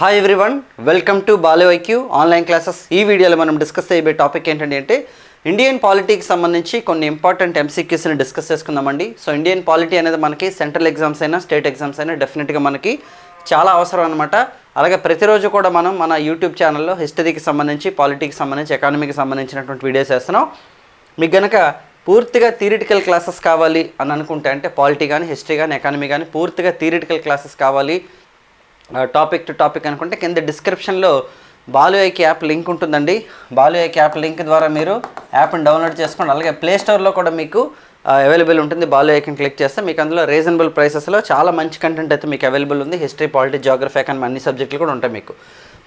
Hi everyone welcome to Balu online classes ఈ వీడియోలో మనం డిస్కస్ చేయబోయే టాపిక్ ఏంటంటే అంటే ఇండియన్ పాలిటీకి సంబంధించి కొన్ని ఇంపార్టెంట్ ఎంసీక్యూస్ని డిస్కస్ చేసుకుందామండి. సో ఇండియన్ పాలిటీ అనేది మనకి సెంట్రల్ ఎగ్జామ్స్ అయినా స్టేట్ ఎగ్జామ్స్ అయినా డెఫినెట్గా మనకి చాలా అవసరం అనమాట అలాగే ప్రతిరోజు కూడా మనం మన యూట్యూబ్ ఛానల్లో హిస్టరీకి సంబంధించి పాలిటీకి సంబంధించి ఎకానమీకి సంబంధించినటువంటి వీడియోస్ వేస్తున్నాం మీకు గనక పూర్తిగా థియరిటికల్ క్లాసెస్ కావాలి అని అనుకుంటే అంటే పాలిటీ కానీ హిస్టరీ కానీ ఎకానమీ కానీ పూర్తిగా థియరిటికల్ క్లాసెస్ కావాలి టాపిక్ టు టాపిక్ అనుకుంటే కింద డిస్క్రిప్షన్లో బాలు యాప్ లింక్ ఉంటుందండి. బాలు ఐక్ యాప్ లింక్ ద్వారా మీరు యాప్ని డౌన్లోడ్ చేసుకోండి. అలాగే ప్లే స్టోర్లో కూడా మీకు అవైలబుల్ ఉంటుంది. బాలు ఐకన్ క్లిక్ చేస్తే మీకు అందులో రీజనబుల్ ప్రైసెస్లో చాలా మంచి కంటెంట్ అయితే మీకు అవైలబుల్ ఉంది. హిస్టరీ పాలిటీ జాగ్రఫీ ఎకానమీ అన్ని సబ్జెక్టులు కూడా ఉంటాయి మీకు.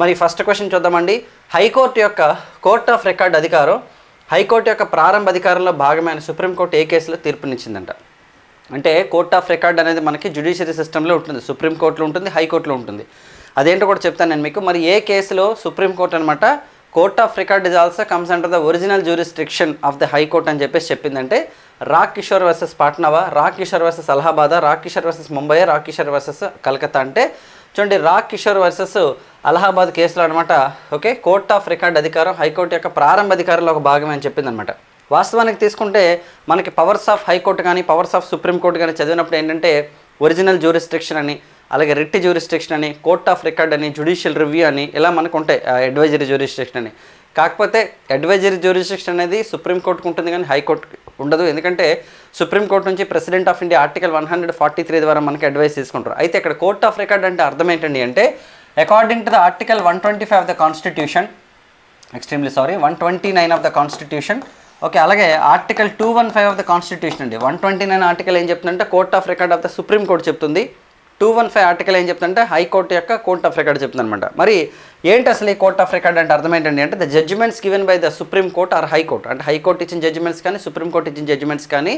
మరి ఫస్ట్ క్వశ్చన్ చూద్దామండి. హైకోర్టు యొక్క కోర్ట్ ఆఫ్ రికార్డ్ అధికారం హైకోర్టు యొక్క ప్రారంభ అధికారంలో భాగమైన సుప్రీంకోర్టు ఏ కేసులో తీర్పునిచ్చిందంట? అంటే కోర్ట్ ఆఫ్ రికార్డ్ అనేది మనకి జ్యుడిషియరీ సిస్టంలో ఉంటుంది సుప్రీంకోర్టులో ఉంటుంది హైకోర్టులో ఉంటుంది. అదేంటో కూడా చెప్తాను నేను మీకు. మరి ఏ కేసులో సుప్రీంకోర్టు అనమాట court of record is also comes under the original jurisdiction of the high court అని చెప్పేసి చెప్పిందంటే rock Kishore versus పాట్నావా Raj Kishore versus Allahabad Raj Kishore versus Mumbai Raj Kishore versus Calcutta అంటే చూడండి రాక్ కిషోర్ వర్సెస్ అలహాబాద్ కేసులో అనమాట okay court of record అధికారం high court యొక్క ప్రారంభ అధికారంలో ఒక భాగమే అని చెప్పిందనమాట వాస్తవానికి తీసుకుంటే మనకి పవర్స్ ఆఫ్ హైకోర్టు కానీ పవర్స్ ఆఫ్ సుప్రీంకోర్టు కానీ చదివినప్పుడు ఏంటంటే ఒరిజినల్ జ్యూరిస్ట్రిక్షన్ అని అలాగే రిట్ జ్యూరిస్ట్రిక్షన్ అని కోర్ట్ ఆఫ్ రికార్డ్ అని జుడిషియల్ రివ్యూ అని ఇలా మనకు ఉంటాయి అడ్వైజరీ జ్యూరిస్ట్రిక్షన్ అని. కాకపోతే అడ్వైజరీ జ్యూరిస్ట్రిక్షన్ అనేది సుప్రీంకోర్టుకు ఉంటుంది కానీ హైకోర్టు ఉండదు. ఎందుకంటే సుప్రీంకోర్టు నుంచి president of India article one hundred forty three ద్వారా మనకి అడ్వైస్ తీసుకుంటారు. అయితే ఇక్కడ కోర్ట్ ఆఫ్ రికార్డ్ అంటే అర్థం ఏంటండి అంటే according to the article one twenty five of the constitution extremely sorry one twenty nine of the constitution okay అలాగే article two one five of the constitution అండి. వన్ ట్వంటీ నైన్ ఆర్టికల్ ఏం చెప్తుందంటే court of record of the supreme court చెప్తుంది. Two one five article ఏం చెప్తుందంటే high court యొక్క court of record చెప్తుంది అనమాట మరి ఏంటి అసలు ఈ కోర్ట్ ఆఫ్ రికార్డ్ అంటే అర్థం ఏంటండి అంటే the judgements given by the supreme court or high court అంటే హైకోర్టు ఇచ్చిన జడ్జిమెంట్స్ కానీ సుప్రీం కోర్ట్ ఇచ్చిన జడ్జిమెంట్స్ కానీ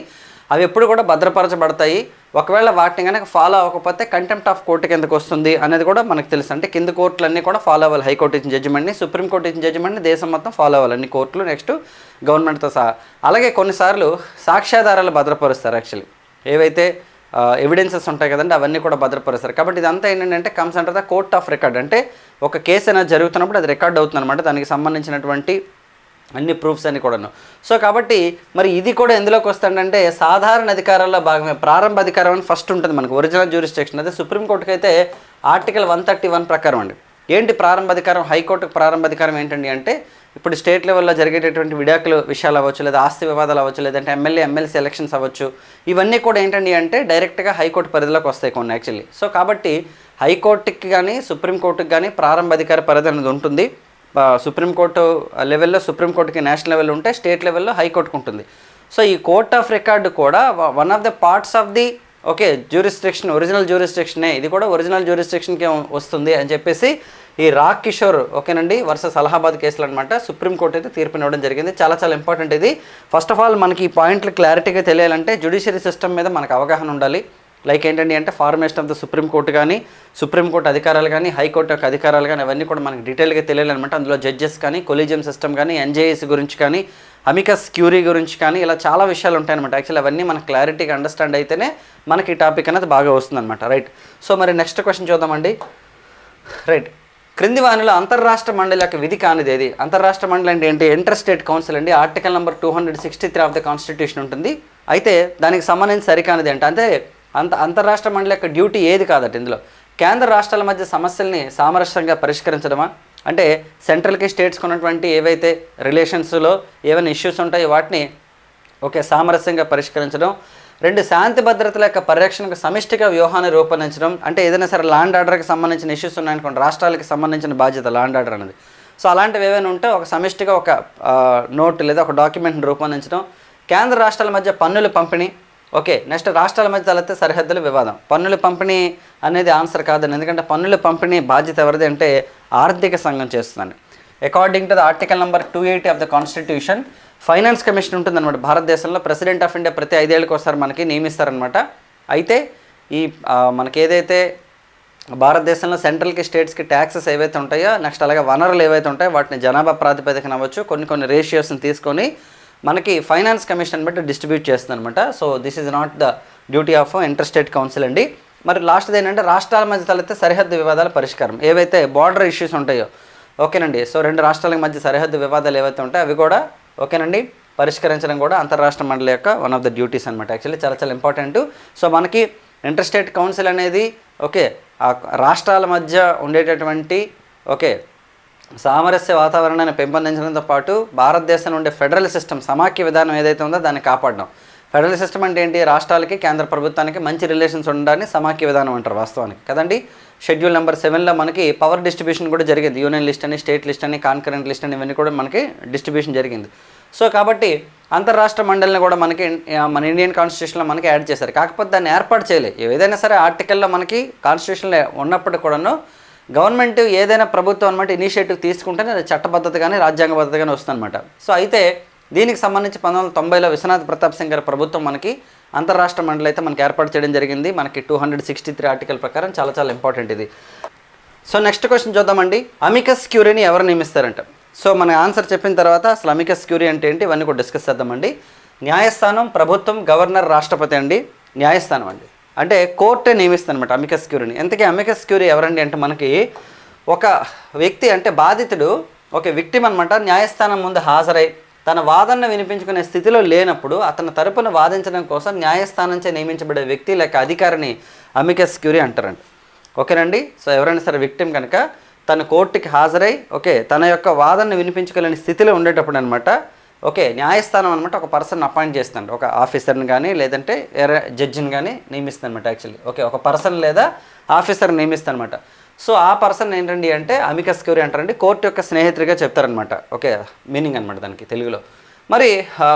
అవి ఎప్పుడు కూడా భద్రపరచబడతాయి. ఒకవేళ వాటిని కనుక ఫాలో అవ్వకపోతే కంటెంప్ట్ ఆఫ్ కోర్టు కిందకు వస్తుంది అనేది కూడా మనకు తెలుసు. అంటే కింద కోర్టులన్నీ కూడా ఫాలో అవ్వాలి. హైకోర్టు ఇచ్చిన జడ్జిమెంట్ని సుప్రీం కోర్టు ఇచ్చిన జడ్జిమెంట్ని దేశం మొత్తం ఫాలో అవ్వాలి. అన్ని కోర్టులు నెక్స్ట్ గవర్నమెంట్తో సహా. అలాగే కొన్నిసార్లు సాక్ష్యాధారాలు భద్రపరుస్తారు యాక్చువల్లీ ఏవైతే ఎవిడెన్సెస్ ఉంటాయి కదండి అవన్నీ కూడా భద్రపరుస్తారు. కాబట్టి ఇదంతా ఏంటంటే కమ్స్ అంటారు కోర్ట్ ఆఫ్ రికార్డ్ అంటే ఒక కేసు అనేది జరుగుతున్నప్పుడు అది రికార్డ్ అవుతుంది అనమాట దానికి సంబంధించినటువంటి అన్ని ప్రూఫ్స్ అని కూడాను. సో కాబట్టి మరి ఇది కూడా ఎందులోకి వస్తుందంటే సాధారణ అధికారాల్లో భాగమే. ప్రారంభ అధికారం అని ఫస్ట్ ఉంటుంది మనకు. ఒరిజినల్ జ్యూరిస్టిక్షన్ అదే సుప్రీంకోర్టుకి అయితే ఆర్టికల్ వన్ థర్టీ వన్ ప్రకారం అండి. ఏంటి ప్రారంభ అధికారం? హైకోర్టుకు ప్రారంభ అధికారం ఏంటండి అంటే ఇప్పుడు స్టేట్ లెవెల్లో జరిగేటటువంటి విడాకులు విషయాలు అవ్వచ్చు లేదా ఆస్తి వివాదాలు అవ్వచ్చు లేదంటే ఎమ్మెల్యే ఎమ్మెల్సీ ఎలక్షన్స్ అవ్వచ్చు. ఇవన్నీ కూడా ఏంటండి అంటే డైరెక్ట్గా హైకోర్టు పరిధిలోకి వస్తాయి కొన్ని యాక్చువల్లీ సో కాబట్టి హైకోర్టుకి కానీ సుప్రీంకోర్టుకి కానీ ప్రారంభ అధికార పరిధి అనేది ఉంటుంది. సుప్రీంకోర్టు లెవెల్లో సుప్రీంకోర్టుకి నేషనల్ లెవెల్ ఉంటే స్టేట్ లెవెల్లో హైకోర్టుకు ఉంటుంది. సో ఈ కోర్ట్ ఆఫ్ రికార్డు కూడా one of the parts of the okay jurisdiction original జ్యూరిస్ట్రిక్షనే ఇది కూడా ఒరిజినల్ జ్యూరిస్ట్రిక్షన్కే వస్తుంది అని చెప్పేసి ఈ రాక్ కిషోర్ ఓకేనండి వర్సెస్ అలహాబాద్ కేసులు అనమాట సుప్రీంకోర్టు అయితే తీర్పునివ్వడం జరిగింది. చాలా చాలా ఇంపార్టెంట్ ఇది. ఫస్ట్ ఆఫ్ ఆల్ మనకి ఈ పాయింట్లు క్లారిటీగా తెలియాలంటే జ్యుడిషియరీ సిస్టమ్ మీద మనకు అవగాహన ఉండాలి. లైక్ ఏంటండి అంటే formation of the supreme court కానీ సుప్రీంకోర్టు అధికారాలు కానీ హైకోర్టు యొక్క అధికారాలు కానీ అవన్నీ కూడా మనకి డీటెయిల్గా తెలియాలన్నమాట. అందులో జడ్జెస్ కానీ కొలీజియం సిస్టమ్ కానీ ఎన్జేఎస్ గురించి కానీ అమికస్ క్యూరీ గురించి కానీ ఇలా చాలా విషయాలు ఉంటాయన్నమాట. యాక్చువల్లీ అవన్నీ మనకు క్లారిటీగా అండర్స్టాండ్ అయితేనే మనకి ఈ టాపిక్ అనేది బాగా వస్తుందన్నమాట. రైట్. సో మరి నెక్స్ట్ క్వశ్చన్ చూద్దామండి. రైట్. క్రింది వానిలో అంతర్రాష్ట్ర మండలి యొక్క విధి కానిది ఏది? అంతర్రాష్ట్ర మండలి అంటే ఏంటి? ఇంటర్ స్టేట్ కౌన్సిల్ అండి. Article number two hundred sixty three of the constitution ఉంటుంది. అయితే దానికి సంబంధించి సరికానిది అంటే అంటే అంత అంతర్రాష్ట్ర మండలి యొక్క డ్యూటీ ఏది కాదట ఇందులో? కేంద్ర రాష్ట్రాల మధ్య సమస్యల్ని సామరస్యంగా పరిష్కరించడమా? అంటే సెంట్రల్కి స్టేట్స్కి ఉన్నటువంటి ఏవైతే రిలేషన్స్లో ఏవైనా ఇష్యూస్ ఉంటాయో వాటిని ఓకే సామరస్యంగా పరిష్కరించడం. రెండు శాంతి భద్రతల యొక్క పరిరక్షణకు సమిష్టిగా వ్యూహాన్ని రూపొందించడం. అంటే ఏదైనా సరే ల్యాండ్ ఆర్డర్కి సంబంధించిన ఇష్యూస్ ఉన్నాయనుకోండి రాష్ట్రాలకు సంబంధించిన బాధ్యత ల్యాండ్ ఆర్డర్ అనేది. సో అలాంటివి ఏవైనా ఉంటే ఒక సమిష్టిగా ఒక నోట్ లేదా ఒక డాక్యుమెంట్ని రూపొందించడం. కేంద్ర రాష్ట్రాల మధ్య పన్నుల పంపిణీ. ఓకే నెక్స్ట్ రాష్ట్రాల మధ్య తలెత్తే సరిహద్దుల వివాదం. పన్నుల పంపిణీ అనేది ఆన్సర్ కాదండి. ఎందుకంటే పన్నుల పంపిణీ బాధ్యత ఎవరిది అంటే ఆర్థిక సంఘం చేస్తుందండి. According to the article number two eighty of the constitution finance commission ఉంటుందన్నమాట. భారతదేశంలో ప్రెసిడెంట్ ఆఫ్ ఇండియా ప్రతి ఐదేళ్ళకి ఒకసారి మనకి నియమిస్తారనమాట అయితే ఈ మనకి ఏదైతే భారతదేశంలో సెంట్రల్కి స్టేట్స్కి ట్యాక్సెస్ ఏవైతే ఉంటాయో నెక్స్ట్ అలాగే వనరులు ఏవైతే ఉంటాయో వాటిని జనాభా ప్రాతిపదికన అవ్వచ్చు. కొన్ని కొన్ని రేషియోస్ని తీసుకొని మనకి ఫైనాన్స్ కమిషన్ బట్టి డిస్ట్రిబ్యూట్ చేస్తుంది అనమాట so this is not the duty of inter state council అండి. మరి లాస్ట్ది ఏంటంటే రాష్ట్రాల మధ్య తలెత్తే సరిహద్దు వివాదాల పరిష్కారం. ఏవైతే బార్డర్ ఇష్యూస్ ఉంటాయో ఓకేనండి. సో రెండు రాష్ట్రాల మధ్య సరిహద్దు వివాదాలు ఏవైతే ఉంటాయో అవి కూడా ఓకేనండి. పరిష్కరించడం కూడా అంతర్రాష్ట్ర మండలి యొక్క వన్ ఆఫ్ ద డ్యూటీస్ అనమాట యాక్చువల్లీ చాలా చాలా ఇంపార్టెంట్ సో మనకి ఇంటర్ స్టేట్ కౌన్సిల్ అనేది ఓకే ఆ రాష్ట్రాల మధ్య ఉండేటటువంటి ఓకే సామరస్య వాతావరణాన్ని పెంపొందించడంతో పాటు భారతదేశంలో ఉండే ఫెడరల్ సిస్టమ్ సమాఖ్య విధానం ఏదైతే ఉందో దాన్ని కాపాడడం. ఫెడరల్ సిస్టమ్ అంటే ఏంటి? రాష్ట్రాలకి కేంద్ర ప్రభుత్వానికి మంచి రిలేషన్స్ ఉండడాన్ని సమాఖ్య విధానం అంటారు వాస్తవానికి. కదండి? షెడ్యూల్ నెంబర్ సెవెన్లో మనకి పవర్ డిస్ట్రిబ్యూషన్ కూడా జరిగింది. యూనియన్ లిస్ట్ అని స్టేట్ లిస్ట్ అని కాన్కరెంట్ లిస్ట్ అని ఇవన్నీ కూడా మనకి డిస్ట్రిబ్యూషన్ జరిగింది. సో కాబట్టి అంతర్రాష్ట్ర మండలిని కూడా మనకి మన ఇండియన్ కాన్స్టిట్యూషన్లో మనకి యాడ్ చేశారు. కాకపోతే దాన్ని ఏర్పాటు చేయలేదు ఏదైనా సరే ఆర్టికల్లో మనకి కాన్స్టిట్యూషన్లో ఉన్నప్పుడు కూడాను గవర్నమెంట్ ఏదైనా ప్రభుత్వం అనమాట ఇనిషియేటివ్ తీసుకుంటేనే అది చట్టబద్ధతగానే రాజ్యాంగబద్ధతగానే వస్తుందన్నమాట. సో అయితే దీనికి సంబంధించి పంతొమ్మిది వందల తొంభైలో విశ్వనాథ్ ప్రతాప్ సింగ్ గారి ప్రభుత్వం మనకి అంతర్రాష్ట్ర మండలి అయితే మనకి ఏర్పాటు చేయడం జరిగింది. మనకి two hundred sixty three article ప్రకారం చాలా చాలా ఇంపార్టెంట్ ఇది. సో నెక్స్ట్ క్వశ్చన్ చూద్దామండి. అమికస్ క్యూరీని ఎవరు నియమిస్తారంట? సో మన ఆన్సర్ చెప్పిన తర్వాత అసలు అమికస్ క్యూరీ అంటే ఏంటి? ఇవన్నీ కూడా డిస్కస్ చేద్దామండి. న్యాయస్థానం ప్రభుత్వం గవర్నర్ రాష్ట్రపతి అండి. న్యాయస్థానం అండి. అంటే కోర్టే నియమిస్తుందనమాట అమికస్ క్యూరీని ఎంతకీ అమికస్ క్యూరీ ఎవరండి అంటే మనకి ఒక వ్యక్తి అంటే బాధితుడు ఒక విక్టిమ్ అనమాట న్యాయస్థానం ముందు హాజరై తన వాదనను వినిపించుకునే స్థితిలో లేనప్పుడు అతని తరపున వాదించడం కోసం న్యాయస్థానంచే నియమించబడే వ్యక్తి లేక అధికారిని అమికస్ క్యూరీ అంటారండి. ఓకేనండి సో ఎవరైనా సరే విక్టిమ్ కనుక తన కోర్టుకి హాజరై ఓకే తన యొక్క వాదనను వినిపించుకోలేని స్థితిలో ఉండేటప్పుడు అనమాట ఓకే న్యాయస్థానం అనమాట ఒక పర్సన్ అపాయింట్ చేస్తాను ఒక ఆఫీసర్ని కానీ లేదంటే వేరే జడ్జిని కానీ నియమిస్తాను అనమాట యాక్చువల్లీ. ఓకే ఒక పర్సన్ లేదా ఆఫీసర్ని నియమిస్తాను అనమాట సో ఆ పర్సన్ ఏంటండి అంటే అమికస్ క్యూరి అంటారండి. కోర్టు యొక్క స్నేహితుడిగా చెప్తారనమాట ఓకే మీనింగ్ అనమాట దానికి తెలుగులో. మరి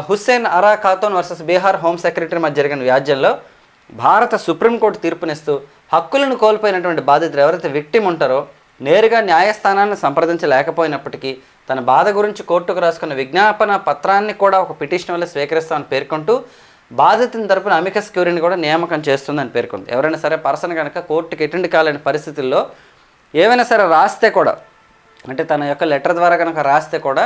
Hussain Ara Khatoon versus Bihar home secretary మధ్య జరిగిన వ్యాజ్యంలో భారత సుప్రీంకోర్టు తీర్పునిస్తూ హక్కులను కోల్పోయినటువంటి బాధితులు ఎవరైతే విక్టిమ్ ఉంటారో నేరుగా న్యాయస్థానాన్ని సంప్రదించలేకపోయినప్పటికీ తన బాధ గురించి కోర్టుకు రాసుకున్న విజ్ఞాపన పత్రాన్ని కూడా ఒక పిటిషన్ వల్ల స్వీకరిస్తామని పేర్కొంటూ బాధితుని తరపున అమికస్ క్యూరీని కూడా నియామకం చేస్తుందని పేర్కొంది. ఎవరైనా సరే పర్సన్ కనుక కోర్టుకి అటెండ్ కాలేని పరిస్థితుల్లో ఏమైనా సరే రాస్తే కూడా అంటే తన యొక్క లెటర్ ద్వారా కనుక రాస్తే కూడా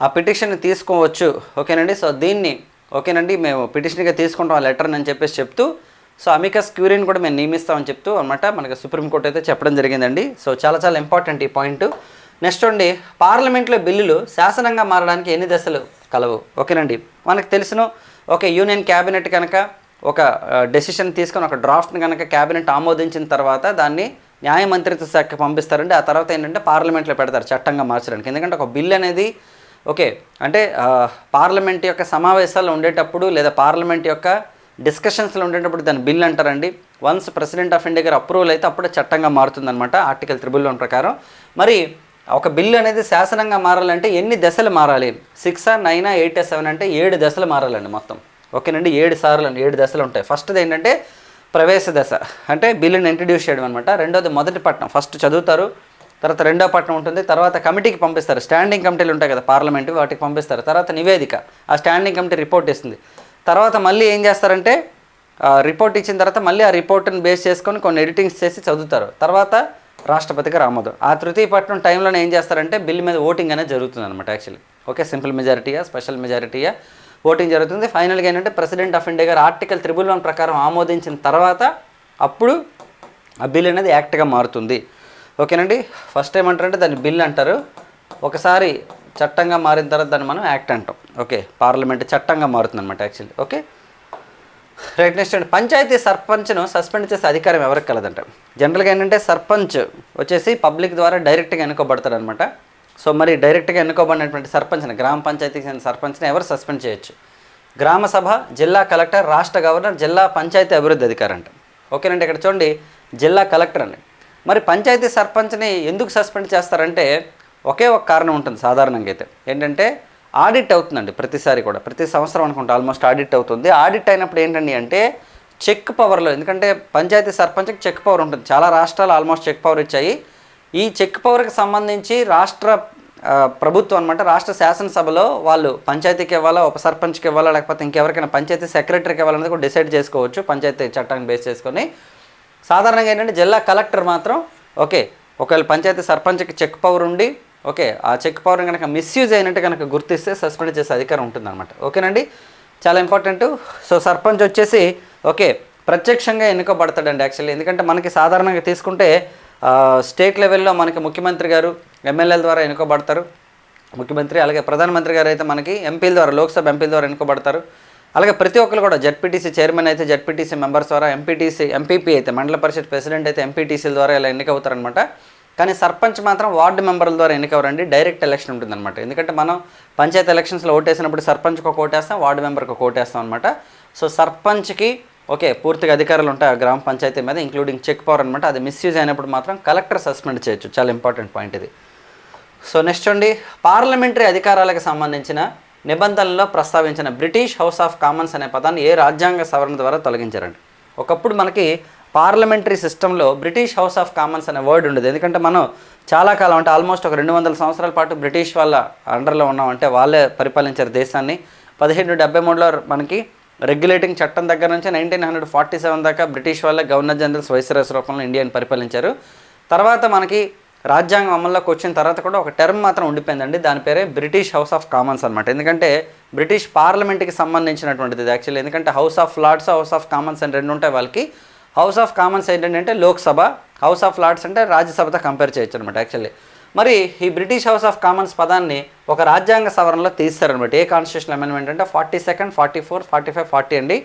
ఆ పిటిషన్ని తీసుకోవచ్చు. ఓకేనండి? సో దీన్ని ఓకేనండి మేము పిటిషన్గా తీసుకుంటాం ఆ లెటర్ని అని చెప్పేసి చెప్తూ సో అమికస్ క్యూరీని కూడా మేము నియమిస్తామని చెప్తూ అనమాట మనకి సుప్రీంకోర్టు అయితే చెప్పడం జరిగిందండి. సో చాలా చాలా ఇంపార్టెంట్ ఈ పాయింట్. నెక్స్ట్ అండి పార్లమెంట్లో బిల్లులు శాసనంగా మారడానికి ఎన్ని దశలు కలవు? ఓకేనండి. మనకు తెలిసిన ఒక యూనియన్ క్యాబినెట్ కనుక ఒక డెసిషన్ తీసుకొని ఒక డ్రాఫ్ట్ని కనుక క్యాబినెట్ ఆమోదించిన తర్వాత దాన్ని న్యాయ మంత్రిత్వ శాఖకి పంపిస్తారండి. ఆ తర్వాత ఏంటంటే పార్లమెంట్లో పెడతారు చట్టంగా మార్చడానికి. ఎందుకంటే ఒక బిల్ అనేది ఓకే అంటే పార్లమెంట్ యొక్క సమావేశాలు ఉండేటప్పుడు లేదా పార్లమెంట్ యొక్క డిస్కషన్స్లో ఉండేటప్పుడు దాని బిల్ అంటారండి. వన్స్ ప్రెసిడెంట్ ఆఫ్ ఇండియా గారు అప్రూవల్ అయితే అప్పుడే చట్టంగా మారుతుందన్నమాట ఆర్టికల్ త్రిబుల్ వన్ ప్రకారం. మరి ఒక బిల్లు అనేది శాసనంగా మారాలంటే ఎన్ని దశలు మారాలి? సిక్స్ నైనా ఎయిట్ సెవెన్ అంటే ఏడు దశలు మారాలండి మొత్తం. ఓకేనండి? ఏడు సార్లు అండి ఏడు దశలు ఉంటాయి. ఫస్ట్ది ఏంటంటే ప్రవేశ దశ. అంటే బిల్లుని ఇంట్రడ్యూస్ చేయడం అనమాట రెండోది మొదటి పట్టణం ఫస్ట్ చదువుతారు తర్వాత రెండో పట్టణం ఉంటుంది తర్వాత కమిటీకి పంపిస్తారు. స్టాండింగ్ కమిటీలు ఉంటాయి కదా పార్లమెంట్ వాటికి పంపిస్తారు. తర్వాత నివేదిక. ఆ స్టాండింగ్ కమిటీ రిపోర్ట్ ఇస్తుంది తర్వాత మళ్ళీ ఏం చేస్తారంటే రిపోర్ట్ ఇచ్చిన తర్వాత మళ్ళీ ఆ రిపోర్ట్ని బేస్ చేసుకొని కొన్ని ఎడిటింగ్స్ చేసి చదువుతారు. తర్వాత రాష్ట్రపతికి ఆమోదం ఆ తృతీయ పట్టణం టైంలోనే ఏం చేస్తారంటే బిల్ మీద ఓటింగ్ అనేది జరుగుతుంది అనమాట యాక్చువల్లీ ఓకే సింపుల్ మెజారిటీయా స్పెషల్ మెజారిటీయా ఓటింగ్ జరుగుతుంది. ఫైనల్గా ఏంటంటే ప్రెసిడెంట్ ఆఫ్ ఇండియా గారు ఆర్టికల్ త్రిబుల్ వన్ ప్రకారం ఆమోదించిన తర్వాత అప్పుడు ఆ బిల్ అనేది యాక్ట్గా మారుతుంది. ఓకేనండి ఫస్ట్ ఏమంటారంటే దాన్ని బిల్ అంటారు. ఒకసారి చట్టంగా మారిన తర్వాత దాన్ని మనం యాక్ట్ అంటాం. ఓకే పార్లమెంట్ చట్టంగా మారుతుంది అనమాట యాక్చువల్లీ. ఓకే? రైట్ నెక్స్ట్ అండి. పంచాయతీ సర్పంచ్ను సస్పెండ్ చేసే అధికారం ఎవరికి కలదంట? జనరల్గా ఏంటంటే సర్పంచ్ వచ్చేసి పబ్లిక్ ద్వారా డైరెక్ట్గా ఎన్నుకోబడతాడు అనమాట సో మరి డైరెక్ట్గా ఎన్నుకోబడినటువంటి సర్పంచ్ని గ్రామ పంచాయతీకి చెందిన సర్పంచ్ని ఎవరు సస్పెండ్ చేయొచ్చు? గ్రామ సభ జిల్లా కలెక్టర్ రాష్ట్ర గవర్నర్ జిల్లా పంచాయతీ అభివృద్ధి అధికారి అంట ఓకేనండి ఇక్కడ చూడండి. జిల్లా కలెక్టర్ అండి. మరి పంచాయతీ సర్పంచ్ని ఎందుకు సస్పెండ్ చేస్తారంటే ఒకే ఒక కారణం ఉంటుంది సాధారణంగా అయితే. ఏంటంటే ఆడిట్ అవుతుందండి ప్రతిసారి కూడా. ప్రతి సంవత్సరం అనుకుంటా ఆల్మోస్ట్ ఆడిట్ అవుతుంది. ఆడిట్ అయినప్పుడు ఏంటండి అంటే చెక్ పవర్లో ఎందుకంటే పంచాయతీ సర్పంచ్కి చెక్ పవర్ ఉంటుంది. చాలా రాష్ట్రాలు ఆల్మోస్ట్ చెక్ పవర్ ఇచ్చాయి. ఈ చెక్ పవర్కి సంబంధించి రాష్ట్ర ప్రభుత్వం అనమాట రాష్ట్ర శాసనసభలో వాళ్ళు పంచాయతీకి ఇవ్వాలా ఉప సర్పంచ్కి ఇవ్వాలా లేకపోతే ఇంకెవరికైనా పంచాయతీ సెక్రటరీకి ఇవ్వాలనేది కూడా డిసైడ్ చేసుకోవచ్చు పంచాయతీ చట్టాన్ని బేస్ చేసుకొని. సాధారణంగా ఏంటంటే జిల్లా కలెక్టర్ మాత్రం ఓకే ఒకవేళ పంచాయతీ సర్పంచ్కి చెక్ పవర్ ఉండి ఓకే ఆ చెక్ పవర్ కనుక మిస్యూజ్ అయినట్టు కనుక గుర్తిస్తే సస్పెండ్ చేసే అధికారం ఉంటుందన్నమాట. ఓకేనండి? చాలా ఇంపార్టెంట్ సో సర్పంచ్ వచ్చేసి ఓకే ప్రత్యక్షంగా ఎన్నుకోబడతాడండి యాక్చువల్లీ ఎందుకంటే మనకి సాధారణంగా తీసుకుంటే స్టేట్ లెవెల్లో మనకి ముఖ్యమంత్రి గారు ఎమ్మెల్యేల ద్వారా ఎన్నుకోబడతారు. ముఖ్యమంత్రి అలాగే ప్రధానమంత్రి గారు అయితే మనకి ఎంపీల ద్వారా లోక్సభ ఎంపీల ద్వారా ఎన్నుకోబడతారు. అలాగే ప్రతి ఒక్కరు కూడా జడ్పీటీసీ చైర్మన్ అయితే జడ్పీటీసీ మెంబర్స్ ద్వారా ఎంపీటీసీ ఎంపీపీ అయితే మండల పరిషత్ ప్రెసిడెంట్ అయితే ఎంపీటీసీల ద్వారా ఇలా ఎన్నికవుతారనమాట కానీ సర్పంచ్ మాత్రం వార్డు మెంబర్ల ద్వారా ఎన్నికవరండి డైరెక్ట్ ఎలక్షన్ ఉంటుందన్నమాట. ఎందుకంటే మనం పంచాయతీ ఎలక్షన్స్లో ఓటేసినప్పుడు సర్పంచ్కి ఒక ఓటేస్తాం వార్డు మెంబర్కి ఒక ఓటేస్తాం అనమాట సో సర్పంచ్కి ఓకే పూర్తిగా అధికారులు ఉంటాయి ఆ గ్రామ పంచాయతీ మీద ఇంక్లూడింగ్ చెక్ పవర్ అనమాట అది మిస్యూజ్ అయినప్పుడు మాత్రం కలెక్టర్ సస్పెండ్ చేయొచ్చు. చాలా ఇంపార్టెంట్ పాయింట్ ఇది. సో నెక్స్ట్ అండి పార్లమెంటరీ అధికారాలకు సంబంధించిన నిబంధనల్లో ప్రస్తావించిన బ్రిటిష్ హౌస్ ఆఫ్ కామన్స్ అనే పదాన్ని ఏ రాజ్యాంగ సవరణ ద్వారా తొలగించారండి. ఒకప్పుడు మనకి పార్లమెంటరీ సిస్టంలో బ్రిటిష్ హౌస్ ఆఫ్ కామన్స్ అనే వర్డ్ ఉండేది. ఎందుకంటే మనం చాలా కాలం అంటే ఆల్మోస్ట్ ఒక రెండు వందల సంవత్సరాల పాటు బ్రిటిష్ వాళ్ళ అండర్లో ఉన్నాం. అంటే వాళ్ళే పరిపాలించారు దేశాన్ని. పదిహేను డెబ్బై మూడులో మనకి రెగ్యులేటింగ్ చట్టం దగ్గర నుంచి నైన్టీన్ హండ్రెడ్ ఫార్టీ సెవెన్ దాకా బ్రిటిష్ వాళ్ళే గవర్నర్ జనరల్స్ వైస్రాస్ రూపంలో ఇండియాని పరిపాలించారు. తర్వాత మనకి రాజ్యాంగం అమల్లోకి వచ్చిన తర్వాత కూడా ఒక టర్మ్ మాత్రం ఉండిపోయిందండి. దాని పేరే బ్రిటిష్ హౌస్ ఆఫ్ కామన్స్ అనమాట ఎందుకంటే బ్రిటిష్ పార్లమెంట్కి సంబంధించినటువంటిది యాక్చువల్లీ. ఎందుకంటే House of Lords House of Commons అని రెండు ఉంటాయి వాళ్ళకి. హౌస్ ఆఫ్ కామన్స్ ఏంటంటే లోక్సభ హౌస్ ఆఫ్ లార్డ్స్ అంటే రాజ్యసభతో కంపేర్ చేయొచ్చు అనమాట యాక్చువల్లీ మరి ఈ బ్రిటిష్ హౌస్ ఆఫ్ కామన్స్ పదాన్ని ఒక రాజ్యాంగ సవరణలో తీస్తారనమాట. ఏ కాన్స్టిట్యూషన్ అమెండ్మెంట్ అంటే forty second forty four forty five forty అండి.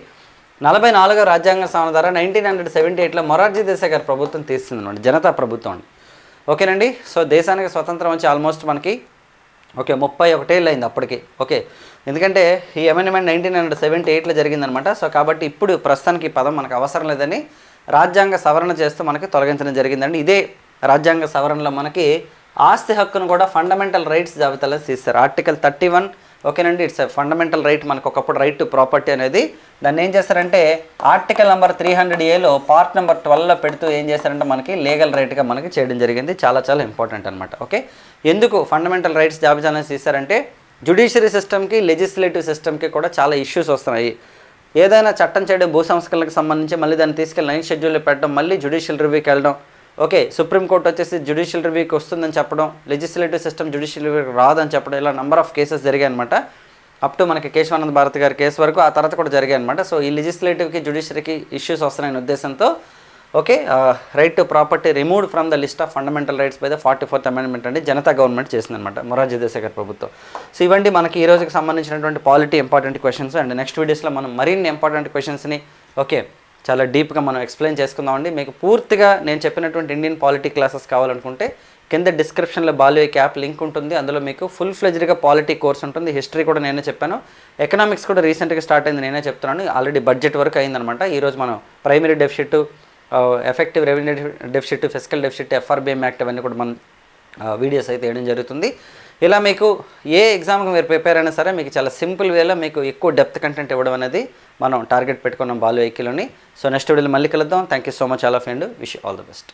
నలభై నాలుగో రాజ్యాంగ సవరణ ద్వారా నైన్టీన్ హండ్రెడ్ సెవెంటీ ఎయిట్లో మొరార్జీ దేశాయ్ గారి ప్రభుత్వం తీస్తుంది అనమాట జనతా ప్రభుత్వం. అండి ఓకేనండి? సో దేశానికి స్వతంత్రం వచ్చి ఆల్మోస్ట్ మనకి ఓకే ముప్పై ఒకటేళ్ళు అయింది అప్పటికి. ఓకే ఎందుకంటే ఈ అమెండ్మెంట్ నైన్టీన్ హండ్రెడ్ సెవెంటీ ఎయిట్లో జరిగిందనమాట సో కాబట్టి ఇప్పుడు ప్రస్తుతానికి ఈ పదం మనకు అవసరం లేదని రాజ్యాంగ సవరణ చేస్తూ మనకి తొలగించడం జరిగిందండి. ఇదే రాజ్యాంగ సవరణలో మనకి ఆస్తి హక్కును కూడా ఫండమెంటల్ రైట్స్ జాబితాలో తీస్తారు ఆర్టికల్ థర్టీ వన్ ఓకేనండి ఇట్స్ ఫండమెంటల్ రైట్ మనకు ఒకప్పుడు రైట్ టు ప్రాపర్టీ అనేది. దాన్ని ఏం చేస్తారంటే ఆర్టికల్ నెంబర్ త్రీ హండ్రెడ్ ఏలో పార్ట్ నెంబర్ ట్వెల్వ్లో పెడుతూ ఏం చేస్తారంటే మనకి లీగల్ రైట్గా మనకి చేయడం జరిగింది. చాలా చాలా ఇంపార్టెంట్ అనమాట ఓకే? ఎందుకు ఫండమెంటల్ రైట్స్ జాబితాలో తీస్తారంటే జుడిషియరీ సిస్టమ్కి లెజిస్లేటివ్ సిస్టమ్కి కూడా చాలా ఇష్యూస్ వస్తున్నాయి. ఏదైనా చట్టం చేయడం భూ సంస్కరణలకు సంబంధించి మళ్ళీ దాన్ని తీసుకెళ్ళి నైన్ షెడ్యూల్లో పెట్టడం మళ్ళీ జుడిషియల్ రివ్యూకి వెళ్ళడం ఓకే సుప్రీంకోర్టు వచ్చేసి జుడిషియల్ రివ్యూకి వస్తుందని చెప్పడం లెజిస్లేటివ్ సిస్టమ్ జుడిషియల్ రివ్యూకి రాదని చెప్పడం ఇలా నెంబర్ ఆఫ్ కేసెస్ జరిగాయన్నమాట. అప్ టు మనకి కేశవానంద్ భారతి గారి కేసు వరకు ఆ తర్వాత కూడా జరిగాయన్నమాట. సో ఈ లెజిస్లేటివ్కి జ్యుడిషియరీకి ఇష్యూస్ వస్తున్నాయనే ఉద్దేశంతో okay right to property removed from the list of fundamental rights by the forty fourth amendment అండి జనతా గవర్నమెంట్ చేసిందనమాట మొరార్జీ దేశాయ్ గారి ప్రభుత్వం. సో ఇవండి మనకి ఈ రోజుకి సంబంధించినటువంటి polity important questions and next వీడియోస్లో మనం మరిన్ని ఇంపార్టెంట్ క్వశ్చన్స్ని ఓకే చాలా డీప్గా మనం ఎక్స్ప్లెయిన్ చేసుకుందామండి మీకు పూర్తిగా నేను చెప్పినటువంటి ఇండియన్ పాలిటీ క్లాసెస్ కావాలనుకుంటే కింద డిస్క్రిప్షన్లో బాల్యో క్యాప్ లింక్ ఉంటుంది. అందులో మీకు ఫుల్ ఫ్లెజ్డ్గా పాలిటీ కోర్స్ ఉంటుంది. హిస్టరీ కూడా నేనే చెప్పాను. ఎకనామిక్స్ కూడా రీసెంట్గా స్టార్ట్ అయింది నేనే చెప్తున్నాను. ఆల్రెడీ బడ్జెట్ వరకు అయిందనమాట. ఈరోజు మనం primary deficit effective revenue deficit physical deficit FRBM act అవన్నీ కూడా మనం వీడియోస్ అయితే వేయడం జరుగుతుంది. ఇలా మీకు ఏ ఎగ్జామ్కి మీరు ప్రిపేర్ అయినా సరే మీకు చాలా సింపుల్ వేలో మీకు ఎక్కువ డెప్త్ కంటెంట్ ఇవ్వడం అనేది మనం టార్గెట్ పెట్టుకున్నాం బాలు వెహికల్ని సో నెక్స్ట్ వీడియోలో మళ్ళీ కలుద్దాం. Thank you so much all of and wish all the best